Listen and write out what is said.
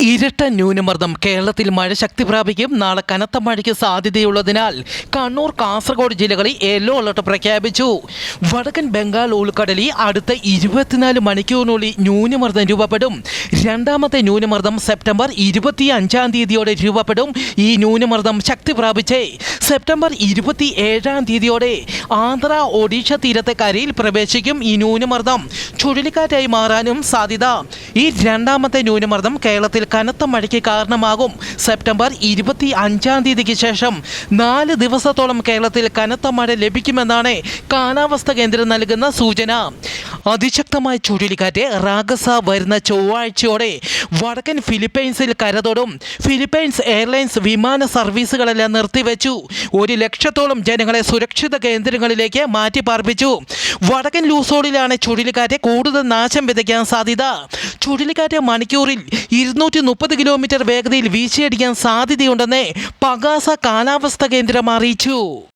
ഇരട്ട ന്യൂനമർദ്ദം. കേരളത്തിൽ മഴ ശക്തി പ്രാപിക്കും. നാളെ കനത്ത മഴയ്ക്ക് സാധ്യതയുള്ളതിനാൽ കണ്ണൂർ കാസർഗോഡ് ജില്ലകളിൽ യെല്ലോ അലർട്ട് പ്രഖ്യാപിച്ചു. വടക്കൻ ബംഗാൾ ഉൾക്കടലിൽ അടുത്ത ഇരുപത്തിനാല് മണിക്കൂറിനുള്ളിൽ ന്യൂനമർദ്ദം രൂപപ്പെടും. രണ്ടാമത്തെ ന്യൂനമർദ്ദം സെപ്റ്റംബർ ഇരുപത്തി അഞ്ചാം തീയതിയോടെ രൂപപ്പെടും. ഈ ന്യൂനമർദ്ദം ശക്തി പ്രാപിച്ച് സെപ്റ്റംബർ ഇരുപത്തി ഏഴാം തീയതിയോടെ ആന്ധ്ര ഒഡീഷ തീരത്തെ കരയിൽ പ്രവേശിക്കും ഈ ന്യൂനമർദ്ദം. ചുഴലിക്കാറ്റായി മാറാനും സാധ്യത. ഈ രണ്ടാമത്തെ ന്യൂനമർദ്ദം കേരളത്തിൽ കനത്ത മഴയ്ക്ക് കാരണമാകും. സെപ്റ്റംബർ ഇരുപത്തി അഞ്ചാം തീയതിക്ക് ശേഷം നാല് ദിവസത്തോളം കേരളത്തിൽ കനത്ത മഴ ലഭിക്കുമെന്നാണ് കാലാവസ്ഥാ കേന്ദ്രം നൽകുന്ന സൂചന. അതിശക്തമായ ചുഴലിക്കാറ്റ് റാഗസ വരുന്ന ചൊവ്വാഴ്ചയോടെ വടക്കൻ ഫിലിപ്പൈൻസിൽ കരതോടും ഫിലിപ്പൈൻസ് എയർലൈൻസ് വിമാന സർവീസുകളെല്ലാം നിർത്തിവെച്ചു. ഒരു ലക്ഷത്തോളം ജനങ്ങളെ സുരക്ഷിത കേന്ദ്രങ്ങളിലേക്ക് മാറ്റി പാർപ്പിച്ചു വടക്കൻ ലൂസോണിലാണ് ചുഴലിക്കാറ്റ് കൂടുതൽ നാശം വിതയ്ക്കാൻ സാധ്യത. ചുഴലിക്കാറ്റ് മണിക്കൂറിൽ ഇരുന്നൂറ്റി മുപ്പത് കിലോമീറ്റർ വേഗതയിൽ വീശിയടിക്കാൻ സാധ്യതയുണ്ടെന്ന് പകാസ കാലാവസ്ഥ കേന്ദ്രം അറിയിച്ചു.